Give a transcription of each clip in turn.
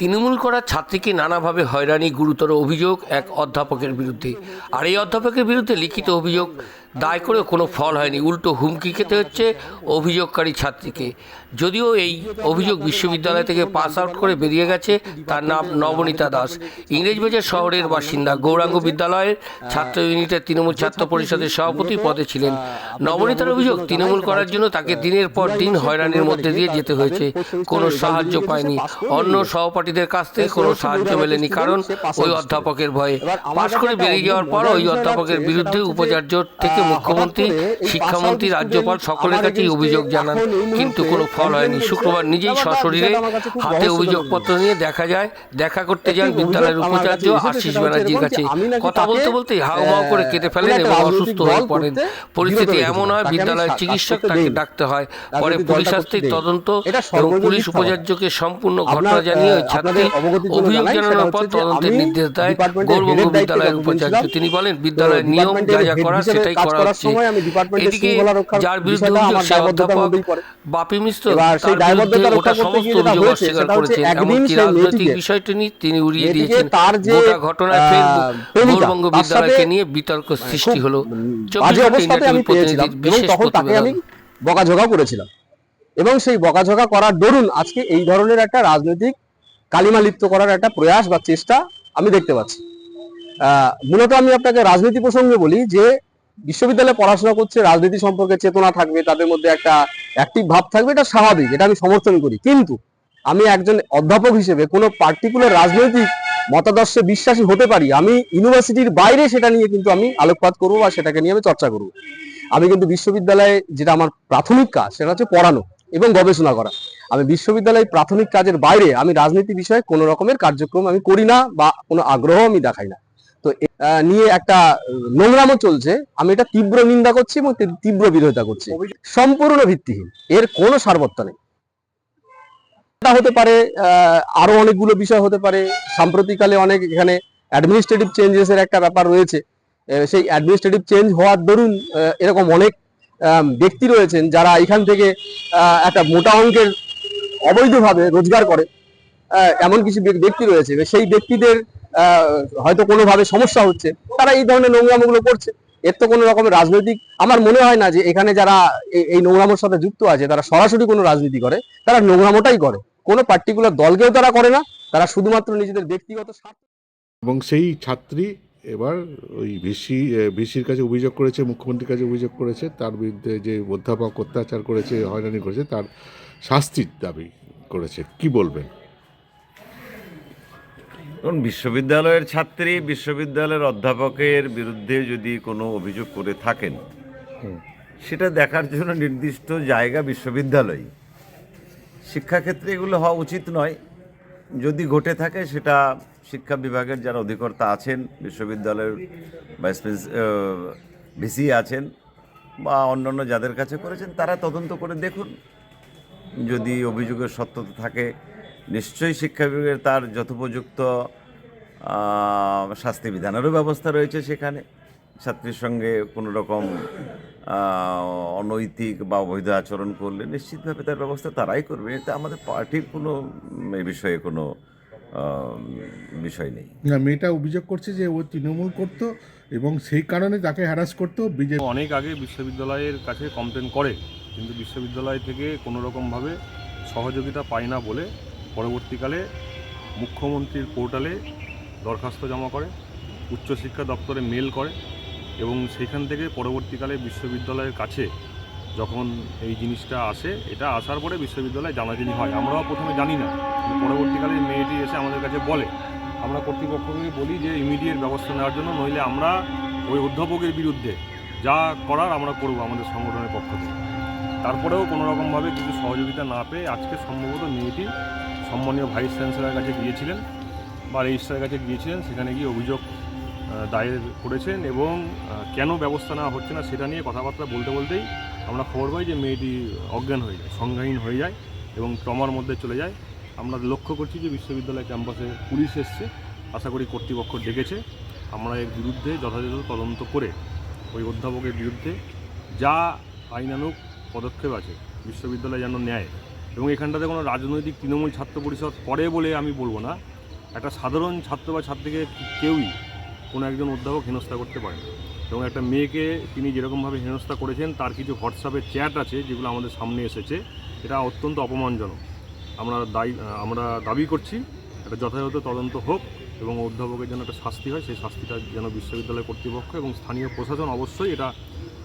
তৃণমূল করার ছাত্রীকে নানাভাবে হয়রানি, গুরুতর অভিযোগ এক অধ্যাপকের বিরুদ্ধে। আর এই অধ্যাপকের বিরুদ্ধে লিখিত অভিযোগ দায় করেও কোনো ফল হয়নি। উল্টো হুমকি খেতে হচ্ছে অভিযোগকারী ছাত্রীকে। যদিও এই অভিযোগ বিশ্ববিদ্যালয় থেকে পাস আউট করে বেরিয়ে গেছে, তার নাম নবনীতা দাস। ইংরেজবাজার শহরের বাসিন্দা। গৌরাঙ্গ বিদ্যালয়ের ছাত্র ইউনিটের তৃণমূল ছাত্র পরিষদের সভাপতি পদে ছিলেন। নবনীতার অভিযোগ তৃণমূল করার জন্য তাকে দিনের পর দিন হয়রানির মধ্যে দিয়ে যেতে হয়েছে। কোনো সাহায্য পায়নি। অন্য সহপাঠীদের কাছ থেকে কোনো সাহায্য মেলেনি, কারণ ওই অধ্যাপকের ভয়ে। পাশ করে বেরিয়ে যাওয়ার পর ওই অধ্যাপকের বিরুদ্ধে উপাচার্য থেকে মুখ্যমন্ত্রী শিক্ষামন্ত্রী রাজ্যপাল সকলের কাছেই অভিযোগ জানান কিন্তু কোনো ফল হয়নি। শুক্রবার নিজেই সশরীরে হাতে অভিযোগপত্র নিয়ে দেখা যায় দেখা করতে যান বিদ্যালয়ের উপাচার্য আশিস ব্যানার্জির কাছে। কথা বলতে বলতে হাউ মাউ করে কেটে ফেলেন এবং অসুস্থ হয়ে পড়েন। পরিস্থিতি এমন হয় বিদ্যালয়ের চিকিৎসক তাকে ডাকতে হয় পরে পুলিশ তদন্ত এবং পুলিশ উপাচার্যকে সম্পূর্ণ ঘটনা জানিয়ে ওই ছাত্রী অভিযোগ জানানোর পর তদন্তের নির্দেশ দেয় গৌরবঙ্গ বিদ্যালয়ের উপাচার্য তিনি বলেন বিদ্যালয়ের নিয়ম যা যা করার সেটাই করা হচ্ছে। এদিকে যার বিরুদ্ধে অভিযোগ সে অধ্যাপক বাপি মিশ্র এবার সেই দায়বদ্ধতা রক্ষা করতে গিয়ে যেটা হয়েছে, সেটা হচ্ছে একদিন সেই রাজনৈতিক বিষয়টি নিয়ে তিনি উড়িয়ে দিয়েছেন। তার যে, ফের গৌরবঙ্গ বিদ্যালয়কে নিয়ে বিতর্ক সৃষ্টি হলো। বাজে অবস্থাতে আমি পেয়েছিলাম এবং তখন তাকে আমি বকাঝকা করেছিলাম। এবং সেই বকাঝকা করার দরুন আজকে এই ধরনের একটা রাজনৈতিক কালিমা লিপ্ত করার একটা প্রয়াস বা চেষ্টা আমি দেখতে পাচ্ছি। আহ, মূলত আমি আপনাকে রাজনীতি প্রসঙ্গে বলি যে বিশ্ববিদ্যালয়ে পড়াশোনা করছে, রাজনীতি সম্পর্কে চেতনা থাকবে, তাদের মধ্যে একটা অ্যাক্টিভ ভাব থাকবে, এটা স্বাভাবিক, এটা আমি সমর্থন করি। কিন্তু আমি একজন অধ্যাপক হিসেবে কোনো পার্টিকুলার রাজনৈতিক মতাদর্শে বিশ্বাসী হতে পারি, আমি ইউনিভার্সিটির বাইরে সেটা নিয়ে কিন্তু আমি আলোকপাত করব বা সেটাকে নিয়ে আমি চর্চা করব। আমি কিন্তু বিশ্ববিদ্যালয়ে যেটা আমার প্রাথমিক কাজ, সেটা হচ্ছে পড়ানো এবং গবেষণা করা। আমি বিশ্ববিদ্যালয় প্রাথমিক কাজের বাইরে আমি রাজনীতি বিষয়ে কোনো রকমের কার্যক্রম আমি করি না বা কোনো আগ্রহ আমি দেখাই না। তো নিয়ে একটা নোংরামও চলছে। আমি এটা তীব্র নিন্দা করছি এবং তীব্র- বিরোধিতা করছি। সম্পূর্ণ ভিত্তিহীন। এর কোনো সারবত্ত নেই। এটা হতে পারে আরও অনেকগুলো বিষয় হতে পারে। সাম্প্রতিককালে অনেক এখানে অ্যাডমিনিস্ট্রেটিভ চেঞ্জেস এর একটা ব্যাপার রয়েছে। সেই অ্যাডমিনিস্ট্রেটিভ চেঞ্জ হওয়ার দরুন এরকম অনেক ব্যক্তি রয়েছেন যারা এখান থেকে একটা মোটা অঙ্কের অবৈধভাবে রোজগার করে। এমন কিছু ব্যক্তি রয়েছে। সেই ব্যক্তিদের হয়তো কোনোভাবে সমস্যা হচ্ছে। তারা এই ধরনের নোংরামোগুলো করছে। এর তো কোনো রকমের রাজনৈতিক আমার মনে হয় না যে এখানে যারা এই- নোংরামোর সাথে যুক্ত আছে, তারা সরাসরি কোনো রাজনীতি করে। তারা নোংরামোটাই করে। কোনো পার্টিকুলার দলকেও তারা করে না। তারা শুধুমাত্র নিজেদের ব্যক্তিগত স্বার্থ এবং সেই ছাত্রী এবার ওই ভিসি ভিসির কাছে অভিযোগ করেছে, মুখ্যমন্ত্রীর কাছে অভিযোগ করেছে। তার বিরুদ্ধে যে অধ্যাপক অত্যাচার করেছে, হয়রানি করেছে, তার শাস্তির দাবি করেছে। কি বলবেন? ধরুন বিশ্ববিদ্যালয়ের ছাত্রী বিশ্ববিদ্যালয়ের অধ্যাপকের বিরুদ্ধে যদি কোনো অভিযোগ করে থাকেন সেটা দেখার জন্য নির্দিষ্ট জায়গা বিশ্ববিদ্যালয় শিক্ষাক্ষেত্রে এগুলো হওয়া উচিত নয়। যদি ঘটে থাকে সেটা শিক্ষা বিভাগের যারা অধিকর্তা আছেন বিশ্ববিদ্যালয়ের ভাইস ভিসি আছেন বা অন্যান্য যাদের কাছে করেছেন তারা তদন্ত করে দেখুন। যদি অভিযোগের সত্যতা থাকে নিশ্চয়ই শিক্ষা বিভাগের তার যথোপযুক্ত শাস্তি বিধানেরও ব্যবস্থা রয়েছে সেখানে। ছাত্রীর সঙ্গে কোনো রকম অনৈতিক বা অবৈধ আচরণ করলে নিশ্চিতভাবে তার ব্যবস্থা তারাই করবে। এতে আমাদের পার্টির কোনো এ বিষয়ে কোনো বিষয় নেই। না মেয়েটা অভিযোগ করছে যে ও তৃণমূল করতো এবং সেই কারণে তাকে হ্যারাস করতো বিজেপি অনেক আগে বিশ্ববিদ্যালয়ের কাছে কমপ্লেন করে কিন্তু বিশ্ববিদ্যালয় থেকে কোনো রকমভাবে সহযোগিতা পায় না বলে পরবর্তীকালে মুখ্যমন্ত্রীর পোর্টালে দরখাস্ত জমা করে, উচ্চশিক্ষা দপ্তরে মেল করে এবং সেখান থেকে পরবর্তীকালে বিশ্ববিদ্যালয়ের কাছে যখন এই জিনিসটা আসে, এটা আসার পরে বিশ্ববিদ্যালয়ে জানাজানি হয়। আমরাও প্রথমে জানি না। পরবর্তীকালে মেয়েটি এসে আমাদের কাছে বলে। আমরা কর্তৃপক্ষকে বলি যে, ইমিডিয়েট ব্যবস্থা নেওয়ার জন্য নইলে আমরা ওই অধ্যাপকের বিরুদ্ধে যা করার আমরা করব আমাদের সংগঠনের পক্ষ থেকে। তারপরেও কোনো রকমভাবে কিছু সহযোগিতা না পেয়ে আজকে সম্ভবত মেয়েটি সম্মানীয় ভাইস চ্যান্সেলারের কাছে গিয়েছিলেন, বা রেজিস্ট্রারের কাছে গিয়েছিলেন, সেখানে গিয়ে অভিযোগ দায়ের করেছেন এবং কেন ব্যবস্থা নেওয়া হচ্ছে না সেটা নিয়ে কথাবার্তা বলতে বলতেই আমরা খবর পাই যে মেয়েটি অজ্ঞান হয়ে যায়, সংজ্ঞাহীন হয়ে যায় এবং ট্রমার মধ্যে চলে যায়। আমরা লক্ষ্য করছি যে বিশ্ববিদ্যালয় ক্যাম্পাসে পুলিশ এসছে, আশা করি কর্তৃপক্ষ ডেকেছে। আমরা এর বিরুদ্ধে যথাযথ তদন্ত করে ওই অধ্যাপকের বিরুদ্ধে যা আইনানুগ পদক্ষেপ আছে, বিশ্ববিদ্যালয় যেন নেয়। এবং এখানটাতে কোনো রাজনৈতিক তৃণমূল ছাত্র পরিষদ করে বলে আমি বলব না। একটা সাধারণ ছাত্র বা ছাত্রীকে কেউই কোনো একজন অধ্যাপক হেনস্থা করতে পারে এবং একটা মেয়েকে তিনি যেরকমভাবে হেনস্থা করেছেন, তার কিছু হোয়াটসঅ্যাপের চ্যাট আছে যেগুলো আমাদের সামনে এসেছে। এটা অত্যন্ত অপমানজনক। আমরা দায়ী, আমরা দাবি করছি, একটা যথাযথ তদন্ত হোক এবং অধ্যাপকের যেন একটা শাস্তি হয়, সেই শাস্তিটা যেন বিশ্ববিদ্যালয় কর্তৃপক্ষ এবং স্থানীয় প্রশাসন অবশ্যই এটা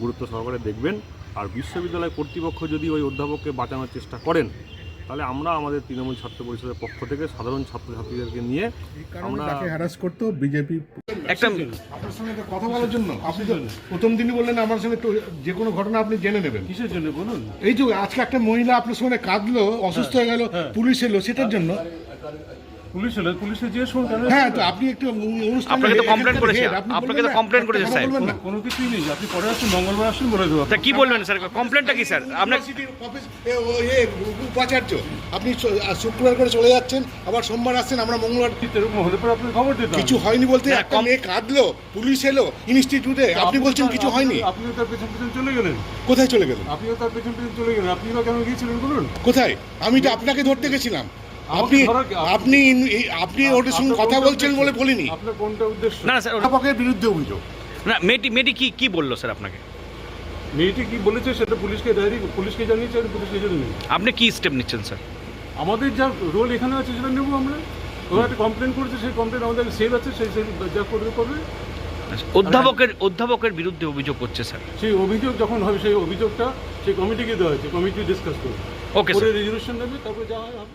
গুরুত্ব সহকারে দেখবেন। আর বিশ্ববিদ্যালয় কর্তৃপক্ষ যদি ওই অধ্যাপককে বাঁচানোর চেষ্টা করেন তাহলে আমরা আমাদের তৃণমূল ছাত্র পরিষদের পক্ষ থেকে সাধারণ ছাত্রছাত্রীদেরকে নিয়ে আমরা তাকে হ্যারাস করতো বিজেপি একটা আপনার সঙ্গে তো কথা বলার জন্য। আপনি তো প্রথম দিনই বললেন আমার সঙ্গে তো যে কোনো ঘটনা আপনি জেনে নেবেন। কিসের জন্য বলুন? এই যে আজকে একটা মহিলা আপনার সঙ্গে কাঁদলো অসুস্থ হয়ে গেল পুলিশ এলো সেটার জন্য। পুলিশ হলে পুলিশে যে শুন হ্যাঁ তো আপনি একটু অনুষ্ঠান আপনাকে তো complaint করেছে, আপনাকে তো complaint করেছে, স্যার। কোনো- কোনো কিছুই নেই আপনি পরে আসুন মঙ্গলবার আসুন বলে দেবো। তা কি বলবেন স্যার? কমপ্লেনটা কি স্যার? আপনার উপাচার্য আপনি শুক্রবার করে চলে যাচ্ছেন আবার সোমবার আসছেন আমরা মঙ্গলবার এরকম হলে পরে আপনি খবর দিতাম কিছু হয়নি বলতে একটা মেয়ে কাঁদলো পুলিশ এলো ইনস্টিটিউটে আপনি বলছেন কিছু হয়নি। আপনিও তার পেছন পেছন চলে গেলেন। কোথায় চলে গেলেন? আপনিও তার পেছন পেছন চলে গেলেন। আপনি কেন গিয়েছিলেন বলুন। কোথায়? আমি তো আপনাকে ধরতে গেছিলাম। আপনি আপনি ওদের সঙ্গে কথা বলছেন বলে বলিনি। আপনার কোনটা উদ্দেশ্য? না না স্যার অধ্যাপকের বিরুদ্ধে অভিযোগ। না মেয়েটি মেয়েটি কি কি বলল স্যার আপনাকে? মেয়েটি কি বলেছে সেটা পুলিশকে ডায়েরি পুলিশকে জানিয়েছে আর পুলিশকে জানিয়ে আপনি কি স্টেপ নিচ্ছেন স্যার? আমাদের যা রোল এখানে আছে সেটা নেব আমরা। ও একটা কমপ্লেন করেছে সেই কমপ্লেন আমাদের সেল আছে সেই সেল যা করবে করবে। অধ্যাপকের অধ্যাপকের বিরুদ্ধে অভিযোগ করছে স্যার। সেই অভিযোগ যখন হবে সেই অভিযোগটা সেই কমিটিকে দেওয়া হয়েছে কমিটি ডিসকাস করবে। Okay sir. রেজলিউশন নেবে তারপরে যা হয় হবে।